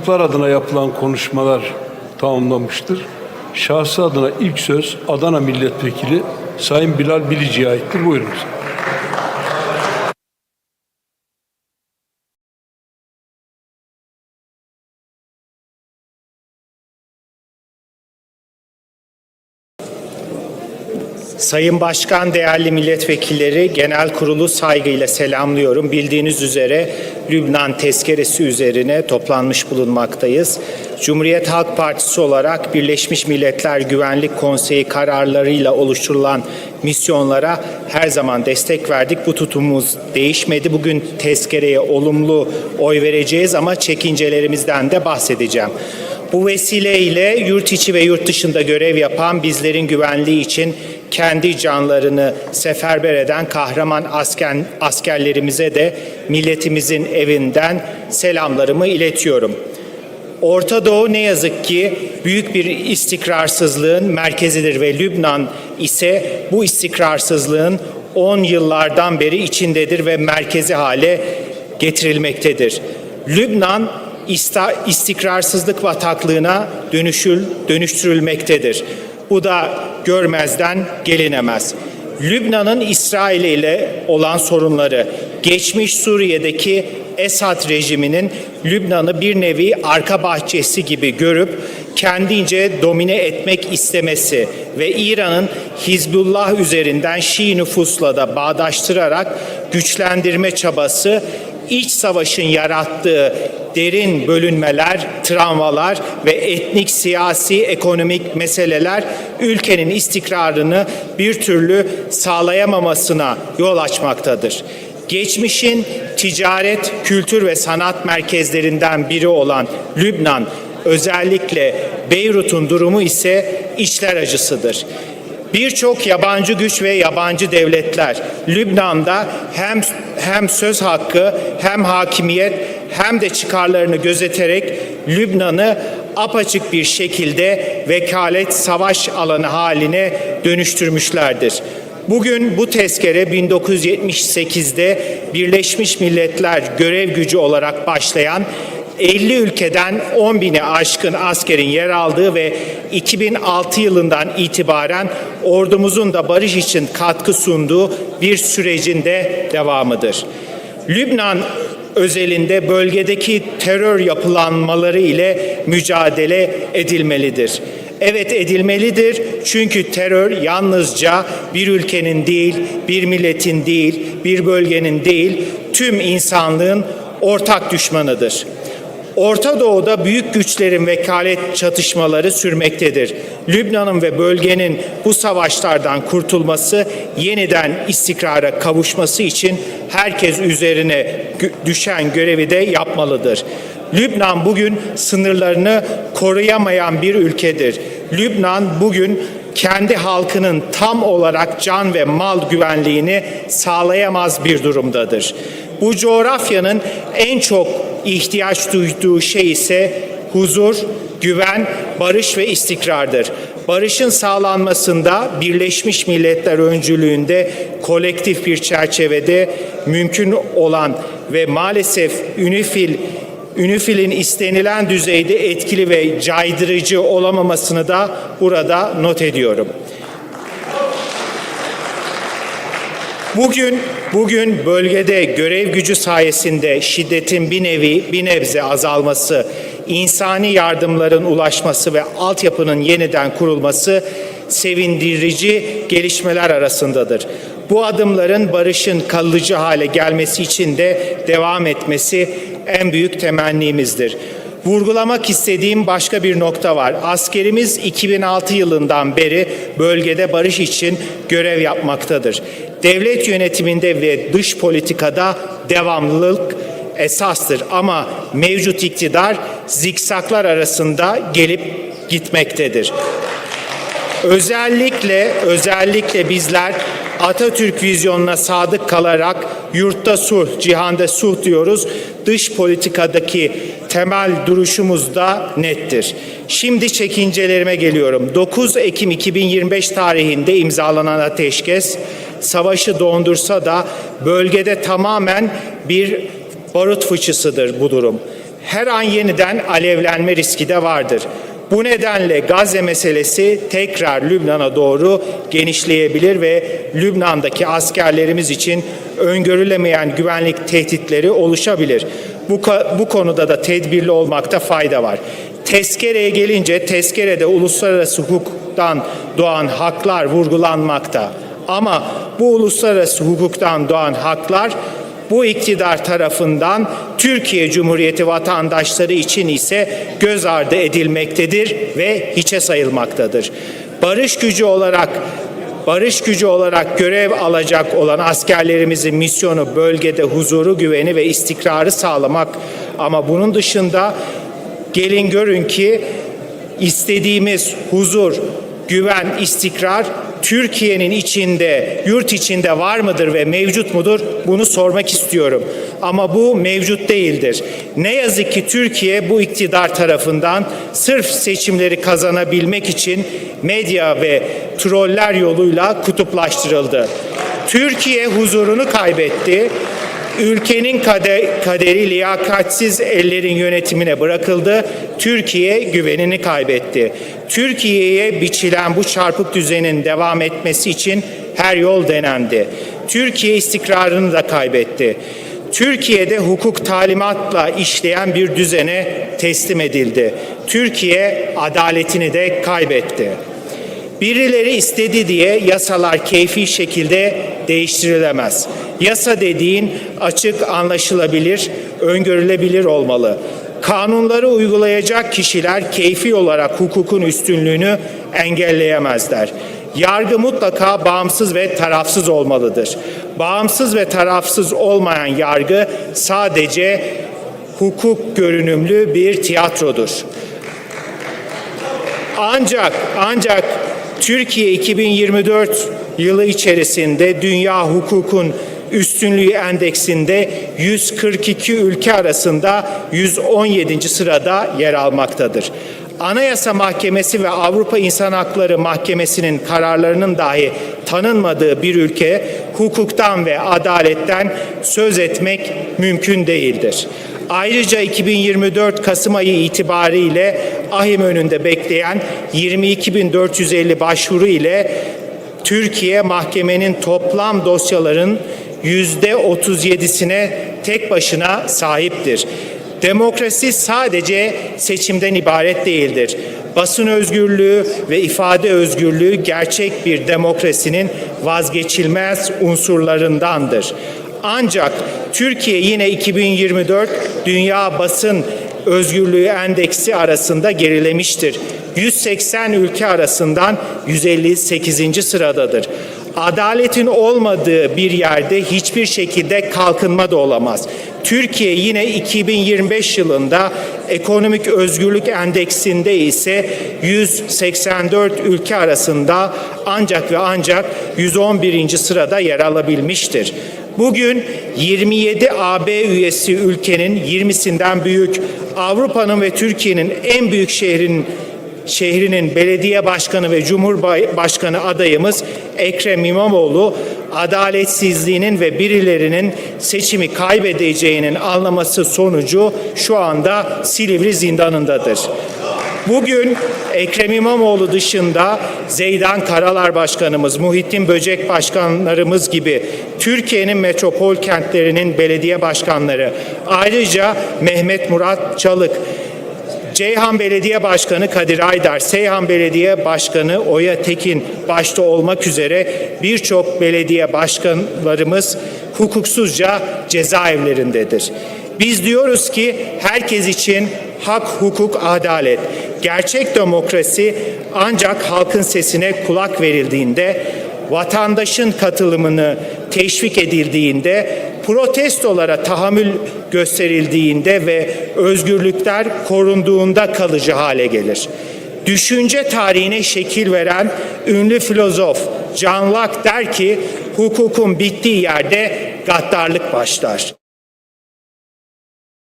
Gruplar adına yapılan konuşmalar tamamlanmıştır. Şahsı adına ilk söz Adana Milletvekili Sayın Bilal Bilici'ye aittir. Buyurunuz. Sayın Başkan, değerli milletvekilleri, genel kurulu saygıyla selamlıyorum. Bildiğiniz üzere Lübnan tezkeresi üzerine toplanmış bulunmaktayız. Cumhuriyet Halk Partisi olarak Birleşmiş Milletler Güvenlik Konseyi kararlarıyla oluşturulan misyonlara her zaman destek verdik. Bu tutumumuz değişmedi. Bugün tezkereye olumlu oy vereceğiz ama çekincelerimizden de bahsedeceğim. Bu vesileyle yurt içi ve yurt dışında görev yapan bizlerin güvenliği için kendi canlarını seferber eden kahraman asker, askerlerimize de milletimizin evinden selamlarımı iletiyorum. Orta Doğu ne yazık ki büyük bir istikrarsızlığın merkezidir ve Lübnan ise bu istikrarsızlığın 10 yıllardan beri içindedir ve merkezi hale getirilmektedir. Lübnan istikrarsızlık bataklığına dönüşül, dönüştürülmektedir. Bu da görmezden gelinemez. Lübnan'ın İsrail ile olan sorunları, geçmiş Suriye'deki Esad rejiminin Lübnan'ı bir nevi arka bahçesi gibi görüp kendince domine etmek istemesi ve İran'ın Hizbullah üzerinden Şii nüfusla da bağdaştırarak güçlendirme çabası iç savaşın yarattığı derin bölünmeler, travmalar ve etnik, siyasi, ekonomik meseleler ülkenin istikrarını bir türlü sağlayamamasına yol açmaktadır. Geçmişin ticaret, kültür ve sanat merkezlerinden biri olan Lübnan, özellikle Beyrut'un durumu ise içler acısıdır. Birçok yabancı güç ve yabancı devletler Lübnan'da hem hem söz hakkı hem hakimiyet hem de çıkarlarını gözeterek Lübnan'ı apaçık bir şekilde vekalet savaş alanı haline dönüştürmüşlerdir. Bugün bu tezkere 1978'de Birleşmiş Milletler görev gücü olarak başlayan 50 ülkeden 10 bini aşkın askerin yer aldığı ve 2006 yılından itibaren ordumuzun da barış için katkı sunduğu bir sürecin de devamıdır. Lübnan özelinde bölgedeki terör yapılanmaları ile mücadele edilmelidir. Evet edilmelidir çünkü terör yalnızca bir ülkenin değil, bir milletin değil, bir bölgenin değil, tüm insanlığın ortak düşmanıdır. Orta Doğu'da büyük güçlerin vekalet çatışmaları sürmektedir. Lübnan'ın ve bölgenin bu savaşlardan kurtulması, yeniden istikrara kavuşması için herkes üzerine düşen görevi de yapmalıdır. Lübnan bugün sınırlarını koruyamayan bir ülkedir. Lübnan bugün kendi halkının tam olarak can ve mal güvenliğini sağlayamaz bir durumdadır. Bu coğrafyanın en çok ihtiyaç duyduğu şey ise huzur, güven, barış ve istikrardır. Barışın sağlanmasında Birleşmiş Milletler öncülüğünde kolektif bir çerçevede mümkün olan ve maalesef UNIFIL UNIFIL'in istenilen düzeyde etkili ve caydırıcı olamamasını da burada not ediyorum. Bugün bugün bölgede görev gücü sayesinde şiddetin bir nevi bir nebze azalması, insani yardımların ulaşması ve altyapının yeniden kurulması sevindirici gelişmeler arasındadır. Bu adımların barışın kalıcı hale gelmesi için de devam etmesi en büyük temennimizdir. Vurgulamak istediğim başka bir nokta var. Askerimiz 2006 yılından beri bölgede barış için görev yapmaktadır. Devlet yönetiminde ve dış politikada devamlılık esastır ama mevcut iktidar zikzaklar arasında gelip gitmektedir. Özellikle özellikle bizler Atatürk vizyonuna sadık kalarak yurtta sulh, cihanda sulh diyoruz. Dış politikadaki temel duruşumuz da nettir. Şimdi çekincelerime geliyorum. 9 Ekim 2025 tarihinde imzalanan ateşkes savaşı dondursa da bölgede tamamen bir barut fıçısıdır bu durum. her an yeniden alevlenme riski de vardır. Bu nedenle Gazze meselesi tekrar Lübnan'a doğru genişleyebilir ve Lübnan'daki askerlerimiz için öngörülemeyen güvenlik tehditleri oluşabilir. Bu, bu konuda da tedbirli olmakta fayda var. Tezkereye gelince tezkerede uluslararası hukuktan doğan haklar vurgulanmakta. Ama bu uluslararası hukuktan doğan haklar bu iktidar tarafından Türkiye Cumhuriyeti vatandaşları için ise göz ardı edilmektedir ve hiçe sayılmaktadır. Barış gücü olarak barış gücü olarak görev alacak olan askerlerimizin misyonu bölgede huzuru, güveni ve istikrarı sağlamak ama bunun dışında gelin görün ki istediğimiz huzur, güven, istikrar Türkiye'nin içinde, yurt içinde var mıdır ve mevcut mudur? Bunu sormak istiyorum. Ama bu mevcut değildir. Ne yazık ki Türkiye bu iktidar tarafından sırf seçimleri kazanabilmek için medya ve troller yoluyla kutuplaştırıldı. Türkiye huzurunu kaybetti. Ülkenin kade- kaderi liyakatsiz ellerin yönetimine bırakıldı. Türkiye güvenini kaybetti. Türkiye'ye biçilen bu çarpık düzenin devam etmesi için her yol denendi. Türkiye istikrarını da kaybetti. Türkiye'de hukuk talimatla işleyen bir düzene teslim edildi. Türkiye adaletini de kaybetti. Birileri istedi diye yasalar keyfi şekilde değiştirilemez. Yasa dediğin açık, anlaşılabilir, öngörülebilir olmalı. Kanunları uygulayacak kişiler keyfi olarak hukukun üstünlüğünü engelleyemezler. Yargı mutlaka bağımsız ve tarafsız olmalıdır. Bağımsız ve tarafsız olmayan yargı sadece hukuk görünümlü bir tiyatrodur. Ancak ancak Türkiye 2024 yılı içerisinde dünya hukukun üstünlüğü endeksinde 142 ülke arasında 117. sırada yer almaktadır. Anayasa Mahkemesi ve Avrupa İnsan Hakları Mahkemesi'nin kararlarının dahi tanınmadığı bir ülke hukuktan ve adaletten söz etmek mümkün değildir. Ayrıca 2024 Kasım ayı itibariyle ahim önünde bekleyen 22.450 başvuru ile Türkiye mahkemenin toplam dosyaların yüzde 37'sine tek başına sahiptir. Demokrasi sadece seçimden ibaret değildir. Basın özgürlüğü ve ifade özgürlüğü gerçek bir demokrasinin vazgeçilmez unsurlarındandır. Ancak Türkiye yine 2024 Dünya Basın Özgürlüğü Endeksi arasında gerilemiştir. 180 ülke arasından 158. sıradadır. Adaletin olmadığı bir yerde hiçbir şekilde kalkınma da olamaz. Türkiye yine 2025 yılında ekonomik özgürlük endeksinde ise 184 ülke arasında ancak ve ancak 111. sırada yer alabilmiştir. Bugün 27 AB üyesi ülkenin 20'sinden büyük Avrupa'nın ve Türkiye'nin en büyük şehrin şehrinin belediye başkanı ve cumhurbaşkanı adayımız Ekrem İmamoğlu adaletsizliğinin ve birilerinin seçimi kaybedeceğinin anlaması sonucu şu anda Silivri zindanındadır. Bugün Ekrem İmamoğlu dışında Zeydan Karalar Başkanımız, Muhittin Böcek Başkanlarımız gibi Türkiye'nin metropol kentlerinin belediye başkanları, ayrıca Mehmet Murat Çalık, Ceyhan Belediye Başkanı Kadir Aydar, Seyhan Belediye Başkanı Oya Tekin başta olmak üzere birçok belediye başkanlarımız hukuksuzca cezaevlerindedir. Biz diyoruz ki herkes için hak, hukuk, adalet. Gerçek demokrasi ancak halkın sesine kulak verildiğinde, vatandaşın katılımını teşvik edildiğinde, protestolara tahammül gösterildiğinde ve özgürlükler korunduğunda kalıcı hale gelir. Düşünce tarihine şekil veren ünlü filozof John Locke der ki, hukukun bittiği yerde gaddarlık başlar.